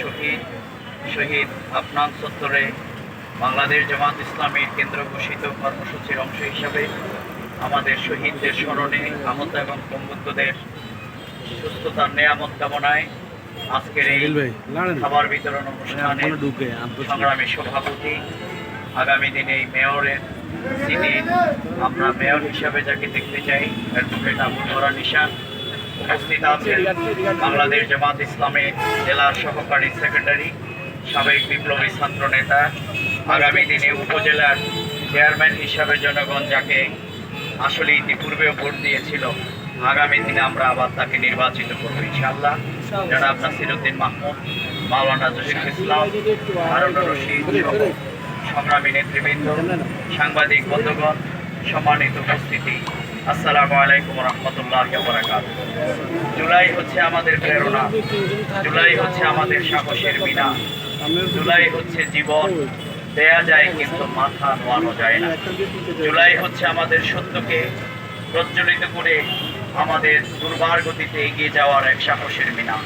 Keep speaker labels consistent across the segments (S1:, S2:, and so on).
S1: শহীদ শহীদ আফনান সত্তরে বাংলাদেশ জামাত ইসলামীর কেন্দ্র ঘোষিত কর্মসূচির অংশ হিসাবে আমাদের শহীদদের স্মরণে আহত এবং পঙ্গুত্বদের সুস্থতার নেয়ামত কামনায় আজকের এই খাবার বিতরণ অনুষ্ঠানে
S2: আন্তর্জাতিক
S1: সংগ্রামী সভাপতি আগামী দিনে এই মেয়রের আমরা মেয়র হিসাবে যাকে দেখতে চাই অ্যাডভোকেট আবুল ধরা নিশান। উপস্থিত আছেন বাংলাদেশ জামাত ইসলামের জেলার সহকারী সেক্রেটারি, সাবেক বিপ্লবী ছাত্র নেতা, আগামী দিনে উপজেলার চেয়ারম্যান হিসাবে জনগণ যাকে আসলে ইতিপূর্বেও ভোট দিয়েছিল, আগামী দিনে আমরা আবার তাকে নির্বাচিত করব ইনশাআল্লাহ। জনাব নাসিরুদ্দিন মাহমুদ, মাওলানা জহির ইসলাম হারুন রশিদ সংগ্রামী নেতৃবৃন্দ, সাংবাদিক বন্ধুগণ, সম্মানিত উপস্থিতি। আসসালামু আলাইকুম রহমতুল্লাহ বরাকাত জুলাই হচ্ছে আমাদের প্রেরণা। জুলাই হচ্ছে আমাদের সাহসের বিনা জুলাই হচ্ছে জীবন। দেয়া যায় কিন্তু মাথা নোয়ানো যায় না। জুলাই হচ্ছে আমাদের সত্যকে প্রজ্বলিত করে আমাদের দুর্বার গতিতে এগিয়ে যাওয়ার এক সাহসের মিনা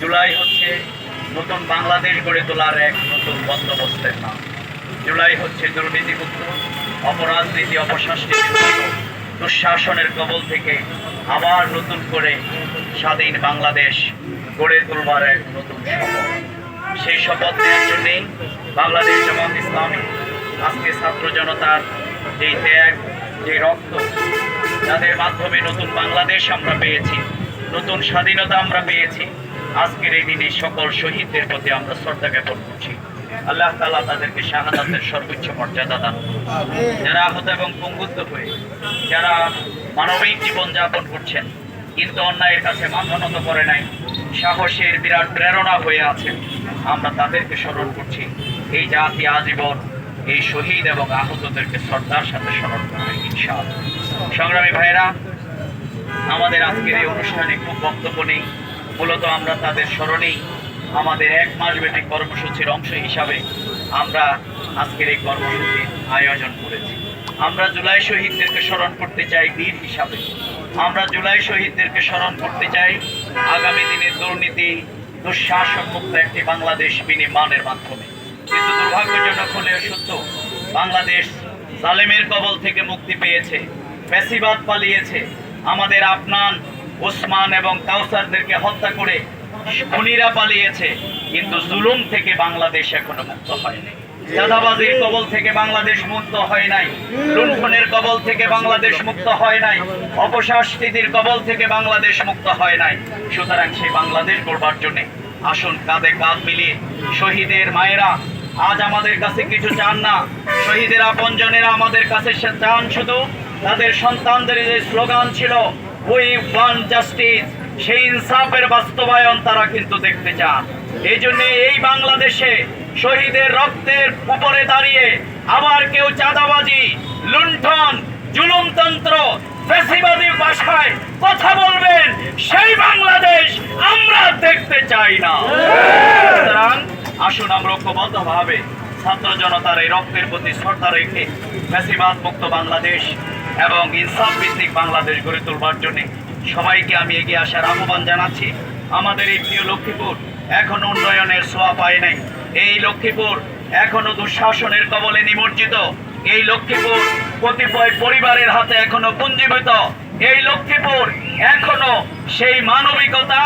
S1: জুলাই হচ্ছে নতুন বাংলাদেশ গড়ে তোলার এক নতুন বন্দোবস্তের নাম। জুলাই হচ্ছে দুর্নীতিমুক্ত, অপরাজনীতি অপশাসনী দুঃশাসনের কবল থেকে আবার নতুন করে স্বাধীন বাংলাদেশ গড়ে তোলবার এক নতুন শপথ। সেই শপথ নেওয়ার জন্যেই বাংলাদেশ জামাত ইসলামী আজকে ছাত্র জনতার যেই ত্যাগ যে রক্ত যাদের মাধ্যমে নতুন বাংলাদেশ আমরা পেয়েছি, নতুন স্বাধীনতা আমরা পেয়েছি। আজকের এই দিনে সকল শহীদদের প্রতি আমরা শ্রদ্ধা জ্ঞাপন করছি। আল্লাহ তালা তাদেরকে শাহাদাতের সর্বোচ্চ মর্যাদা দান যারা আহত এবং পঙ্গুত্ব হয়ে যারা মানবিক জীবন যাপন করছেন কিন্তু অন্যায়ের কাছে মাথা নত করে নাই সাহসের বিরাট প্রেরণা হয়ে আছেন আমরা তাদেরকে স্মরণ করছি এই জাতি আজীবন এই শহীদ এবং আহতদেরকে শ্রদ্ধার সাথে স্মরণ করবে ইনশাআল্লাহ। সংগ্রামী ভাইরা আমাদের আজকের এই অনুষ্ঠানে খুব বক্তব্য নেই মূলত আমরা তাদের স্মরণেই আমাদের এক মাসব্যাপী কর্মসূচির অংশ হিসাবে আমরা আজকের এই কর্মসূচির আয়োজন করেছি। আমরা জুলাই শহীদদেরকে স্মরণ করতে চাই বীর হিসাবে। আমরা জুলাই শহীদদেরকে স্মরণ করতে চাই আগামী দিনে দুর্নীতি, দুঃশাসন মুক্ত একটি বাংলাদেশ বিনির্মাণের মাধ্যমে। কিন্তু দুর্ভাগ্যজনক হলেও সত্য, বাংলাদেশ জালেমের কবল থেকে মুক্তি পেয়েছে, ফ্যাসিবাদ পালিয়েছে। আমাদের আপনান ওসমান এবং কাউসারদেরকে হত্যা করে খুনিরা পালিয়েছে, কিন্তু জুলুম থেকে বাংলাদেশ এখনও মুক্ত হয়নি। চাঁদাবাজির কবল থেকে বাংলাদেশ মুক্ত হয় নাই, লুণ্ঠনের কবল থেকে বাংলাদেশ মুক্ত হয় নাই কবল থেকে বাংলাদেশ মুক্ত হয় নাই। সুতরাং সেই বাংলাদেশ আসুন কাঁধে কাঁধ মিলিয়ে শহীদের মায়েরা আজ আমাদের কাছে কিছু চান না। শহীদের আপনজনেরা আমাদের কাছে চান শুধু। তাদের সন্তানদের যে স্লোগান ছিল উই ওয়ান জাস্টিস সেই ইনসাফের বাস্তবায়ন তারা কিন্তু দেখতে চান। এই জন্য এই বাংলাদেশে শহীদের রক্তের উপরে দাঁড়িয়ে আবার কেউ চাঁদাবাজি, লুণ্ঠন, জুলুমতন্ত্র ভাষায় কথা বলবেন, সেই বাংলাদেশ আমরা দেখতে চাই না। সুতরাং আসুন আমরা ঐক্যবদ্ধভাবে ছাত্র জনতার এই রক্তের প্রতি শ্রদ্ধা রেখে মুক্ত বাংলাদেশ এবং ইনসাফ ভিত্তিক বাংলাদেশ গড়ে তোলবার জন্য সবাইকে আমি এগিয়ে আসার আহ্বান জানাচ্ছি। আমাদের এই প্রিয় লক্ষ্মীপুর এখনও উন্নয়নের ছোঁয়া পায় নাই। এই লক্ষ্মীপুর এখনও দুঃশাসনের কবলে নিমজ্জিত। এই লক্ষ্মীপুর কতিপয় পরিবারের হাতে এখনও পুঞ্জীভূত। এই লক্ষ্মীপুর এখনও সেই মানবিকতা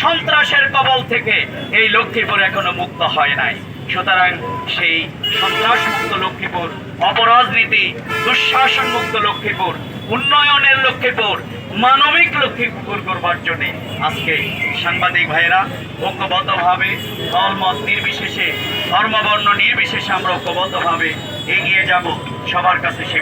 S1: সন্ত্রাসের কবল থেকে এই লক্ষ্মীপুর এখনও মুক্ত হয় নাই। সুতরাং সেই সন্ত্রাস মুক্ত লক্ষ্মীপুর, অপরাজনীতি দুঃশাসন মুক্ত লক্ষ্মীপুর, উন্নয়নের লক্ষ্মীপুর মানবিক লক্ষ্যে পূর করবার জন্য আজকে সাংবাদিক ভাইরা ঐক্যবদ্ধভাবে দলমত নির্বিশেষে ধর্মবর্ণ নির্বিশেষে আমরা ঐক্যবদ্ধভাবে এগিয়ে যাব। সবার কাছে সে